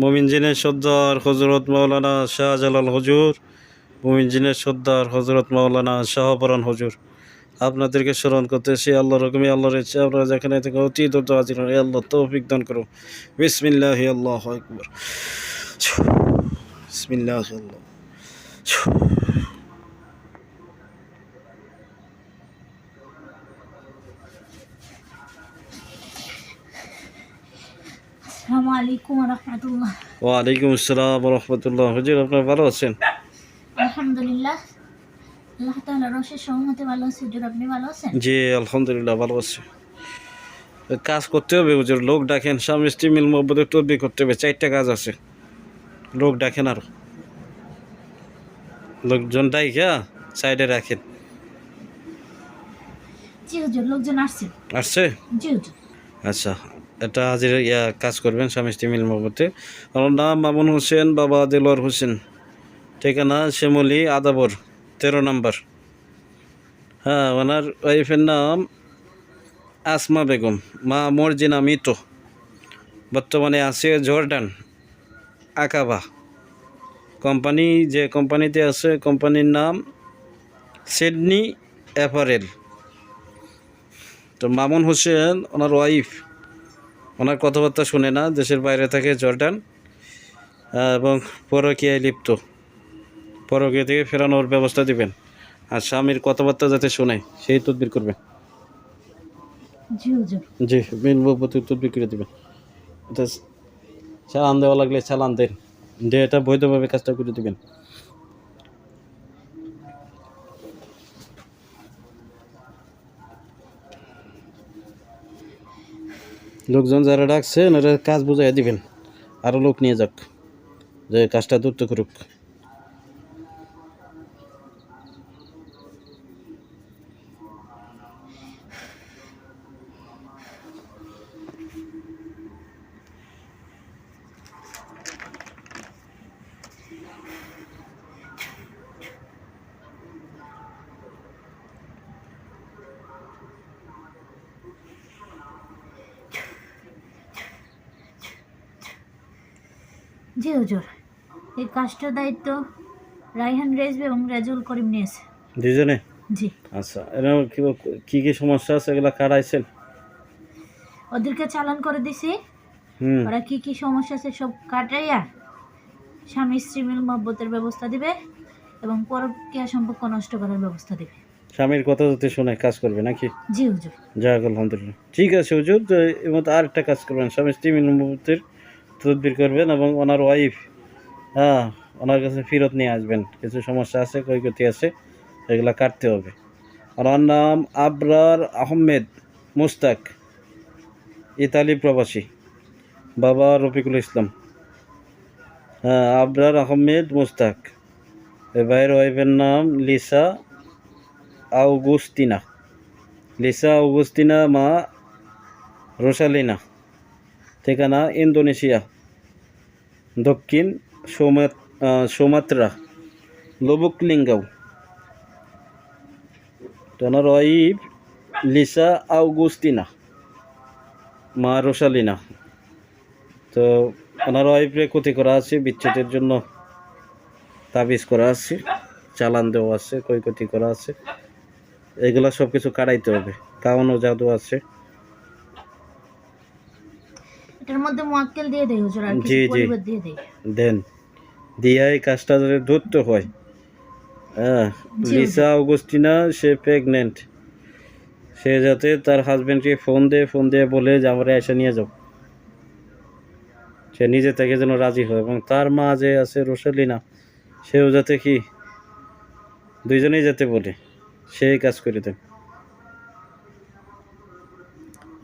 মোমিন জিনের সর্দার হজরত মাওলানা শাহজালাল হজুর, মোমিন জিনের সর্দার হজরত মাওলানা শাহপরান হজুর। আপনাদেরকে স্মরণ করতেছি আল্লাহ রকমই আল্লাহর ইচ্ছে, আপনারা যেখানে থেকে অতি দ্রুত হাজির হন আল্লাহ, তৌফিক দান করো বিসমিল্লাহ আল্লাহ আকবর। বিসমিল্লাহ আল্লাহ। আলাইকুম রহমতুল্লাহ। ওয়ালাইকুম আসসালাম রহমতুল্লাহ। হুজুর আপনারা ভালো আছেন? আলহামদুলিল্লাহ। আল্লাহ তাআলা রশের সহমতে ভালো আছে। হুজুর আপনি ভালো আছেন? জি আলহামদুলিল্লাহ ভালো আছি। কাজ করতে হবে হুজুর। লোক ডাকেন স্বামী স্ত্রী মিল মহব্বতের তদবি করতে হবে। চারটা কাজ আছে। লোক ডাকেন আরও। লোকজন ডাইকা সাইডে রাখেন। জি হুজুর লোকজন আসছে। আসছে? জি হুজুর। আচ্ছা। এটা হাজির ইয়া কাজ করবেন স্বামী স্ত্রী মিল মহব্বতে। আমার নাম মামুন হোসেন, বাবা দেলোয়ার হোসেন। ঠিকানা শ্যামলি, আদাবর, তেরো নাম্বার। হ্যাঁ ওনার ওয়াইফের নাম আসমা বেগম, মা মর্জিনা মিটো বর্তমানে আছে জর্ডান, আকাবা। কোম্পানি, যে কোম্পানিতে আছে, কোম্পানির নাম সিডনি অ্যাপারেল। তো মামুন হোসেন, ওনার ওয়াইফ। ওনার কথাবার্তা শুনে না দেশের বাইরে থাকে জর্ডান এবং পরকীয়ায় লিপ্ত। পরকীয়া থেকে ফেরানোর ব্যবস্থা দিবেন। আর স্বামীর কথাবার্তা যাতে শোনে সেই তদবির করবেন। জি মেন তদবির করে দেবেন। চালান দেওয়া লাগলে চালান দেন। দিয়ে এটা বৈধভাবে কাজটা করে দেবেন। লোকজন যারা ডাকছেন ওরা কাজ বুঝাই দিবেন। আরও লোক নিয়ে যাক, যে কাজটা দ্রুত করুক। জি হুজুর। এই কাজটার দায়িত্ব রাইহান রেজবে এবং রেজুল করিম নিয়েছে। দুজনে? জি। আচ্ছা এরকম কি কি কি সমস্যা আছে? এগুলো কাটাইছেন ওদেরকে চালান করে দিছি। হুম। ওরা কি কি সমস্যা আছে সব কাটাইয়া স্বামী স্ত্রী মিল মহব্বতের ব্যবস্থা দিবে এবং পরক্রিয়া সম্পর্ক নষ্ট করার ব্যবস্থা দিবে। স্বামীর কথা যাতে শুনে কাজ করবে নাকি? জি হুজুর। যাক আলহামদুলিল্লাহ। ঠিক আছে হুজুর তো এর মধ্যে আর একটা কাজ করবেন। স্বামী স্ত্রী মিলমতের তদবির করবেন এবং ওনার ওয়াইফ হ্যাঁ ওনার কাছে ফেরত নিয়ে আসবেন। কিছু সমস্যা আছে, ক্ষয়ক্ষতি আছে, এগুলা কাটতে হবে। ওর নাম আবরার আহমেদ মুস্তাক, ইতালি প্রবাসী। বাবা রফিকুল ইসলাম। হ্যাঁ আবরার আহমেদ মুস্তাক। ভাইয়ের ওয়াইফের নাম লিসা আউগুস্তিনা। লিসা আউগুস্তিনা মা রোসালিনা ঠিকানা ইন্দোনেশিয়া। দক্ষিণ সোমা সোমাত্রা লবুকলিঙ্গাও তো ওনার ওয়াইফ লিসা আউগুস্তিনা মা রোসালিনা তো ওনার ওয়াইফরে ক্ষতি করা আছে, বিচ্ছেদের জন্য তাবিজ করা আছে, চালান দেওয়া আছে, ক্ষয়ক্ষতি করা আছে। এগুলা সব কিছু কাটাইতে হবে। কাউনও জাদু আছে। মধ্যে মোয়াক্কেল দিয়ে দেয় হুজুর আর জি, জি। দিয়ে দেয় দেন। দিয়া এই কাজটা যাতে ধরতে হয়। হ্যাঁ লিসা অগস্টিনা সে প্রেগনেন্ট সে যাতে তার হাজবেন্ডকে ফোন দিয়ে ফোন দিয়ে বলে যে আমরা এসে নিয়ে যাও। সে নিজে থেকে যেন রাজি হয় এবং তার মা যে আছে রোসালিনা সেও যাতে কি দুইজনেই যেতে বলে সেই কাজ করে দেন।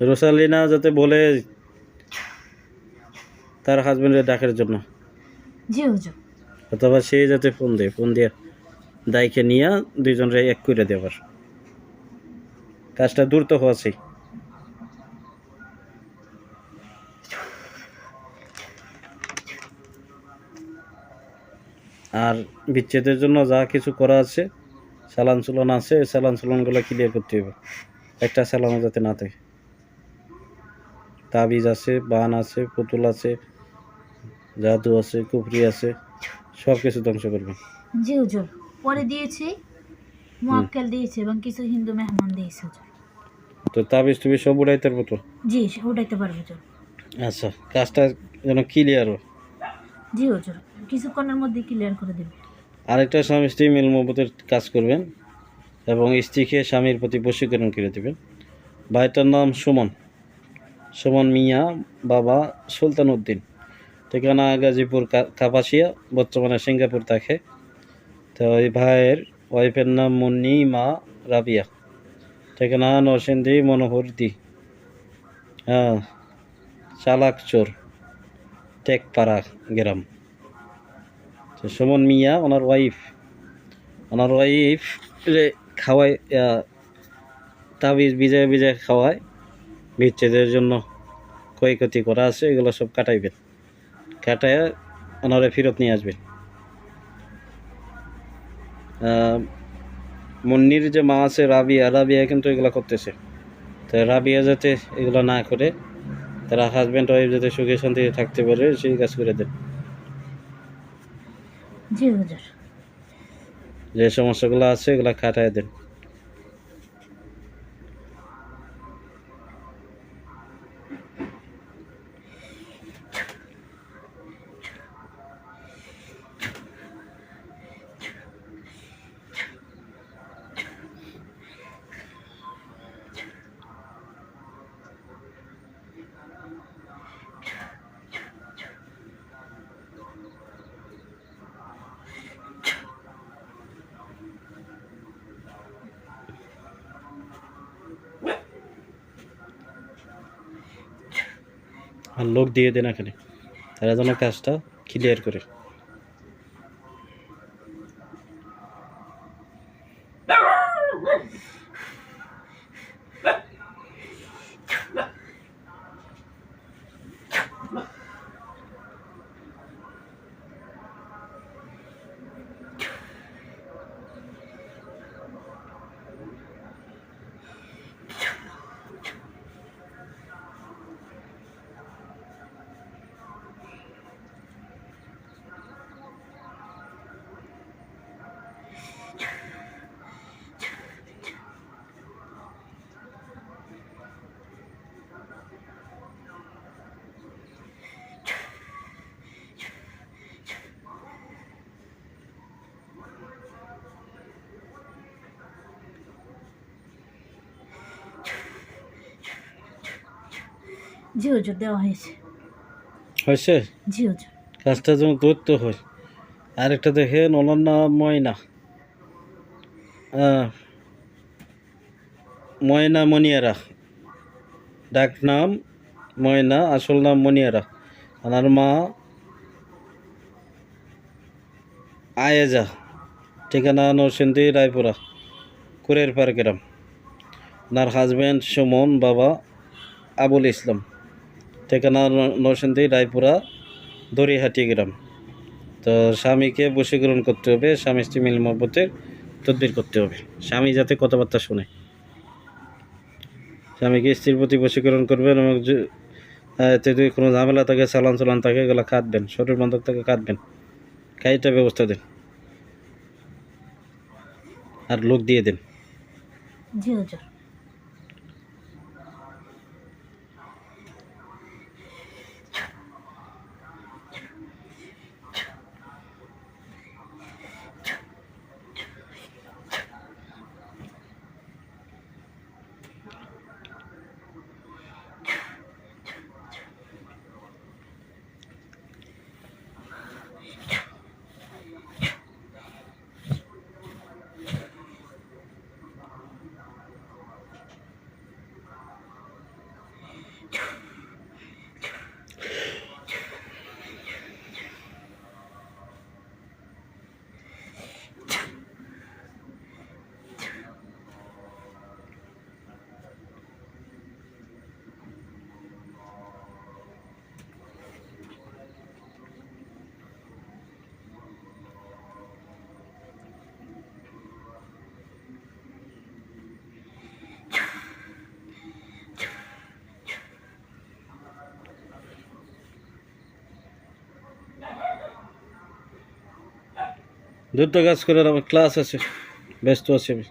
রোসালিনা যাতে বলে তার হাজবেন্ডের ডাকের জন্য। জি হুজুর। অথবা সে যাতে ফোন দেয় ফোন দিয়ে দায়কে নিয়ে দুইজনরে এক করে দেবার কাজটা দূর তো হওয়াছেই আর বিচ্ছেদের জন্য যা কিছু করা আছে চালান চলন আছে ওই চালান চলনগুলো ক্লিয়ার করতে হবে। একটা চালানও যাতে না থাকে। তাবিজ আছে বান আছে পুতুল আছে জাদু আছে কুফরি আছে সব কিছু ধ্বংস করবেন জি হুজুর পরে দিয়েছি মোয়াক্কেল দিয়েছি এবং কিছু হিন্দু মেহমান দিয়েছে হুজুর। তো তাবিজ তুমি সব উড়াইতে পারব তো জি উঠাইতে পারব হুজুর। আচ্ছা কাজটা যেন ক্লিয়ার হয় জি হুজুর কিছুক্ষণের মধ্যে ক্লিয়ার করে দেবে। আরেকটা স্বামী স্ত্রী মিল মহব্বতের কাজ করবেন এবং স্ত্রীকে স্বামীর প্রতি বশীকরণ করে দেবেন। ভাইটার নাম সুমন। সুমন মিয়া বাবা সুলতান উদ্দিন। ঠিকানা গাজীপুর কাপাসিয়া, বর্তমানে সিঙ্গাপুর থাকে। তো ওই ভাইয়ের ওয়াইফের নাম মুন্নি মা রাবিয়া। ঠিকানা নরসিংদী মনোহরদি হ্যাঁ চালাক চোর, টেকপাড়া গ্রাম। তো সুমন মিয়া, ওনার ওয়াইফ। ওনার ওয়াইফ খাওয়ায় তাবিজ বিজয় বিজয় খাওয়ায়, বিচ্ছেদের জন্য ক্ষয়ক্ষতি করা আছে, এগুলো সব কাটাইবেন। কাটায় ওনারা ফেরত নিয়ে আসবে। মুন্নির যে মা আছে রাবিয়া রাবিয়া কিন্তু এগুলো করতেছে। তো রাবিয়া যাতে এগুলো না করে তারা হাজব্যান্ড ওয়াইফ যাতে সুখে শান্তিতে থাকতে পারে সেই কাজ করে দেন। যে সমস্যাগুলো আছে এগুলো খাটায় দেন। আর লোক দিয়ে দেন এখানে তারা যেন কাজটা ক্লিয়ার করে। জি হুজুর দেওয়া হয়েছে। হয়েছে? জি হুজুর কাজটা যেন দূরত্ব হয়। আরেকটা দেখেন ওনার নাম ময়না। ময়না মনিয়ারা। ডাক নাম ময়না আসল নাম মনিয়ারা। ওনার মা আয়েজা। ঠিকানা নরসিংদী রায়পুরা কুরের পার গ্রাম। ওনার হাজব্যান্ড সুমন বাবা আবুল ইসলাম। ঠিকানা নরসিংদী, রায়পুরা, দড়িহাটি গ্রাম। তো স্বামীকে বশীকরণ করতে হবে, স্বামী স্ত্রী মিল মহব্বতের তদবির করতে হবে। স্বামী যাতে কথাবার্তা শোনে। স্বামীকে স্ত্রীর প্রতি বশীকরণ করবেন এবং যদি কোনো ঝামেলা থাকে, চালান চালান থাকে, এগুলো কাটবেন, শরীর বন্ধক থাকে, কাটবেন। কাজটা ব্যবস্থা দেন। আর লোক দিয়ে দেন। জি দ্রুত কাজ করে আমার ক্লাস আছে ব্যস্ত আছি আমি।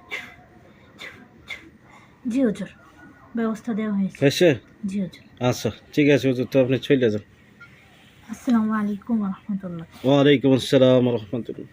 জি হুজুর ব্যবস্থা দেওয়া হয়েছে। হয়েছে? জি হুজুর। আচ্ছা ঠিক আছে হুজুর তো আপনি চলে যান। আসসালামু আলাইকুম রহমতুল্লাহ। ওয়ালাইকুম আসসালাম রহমতুল্লাহ।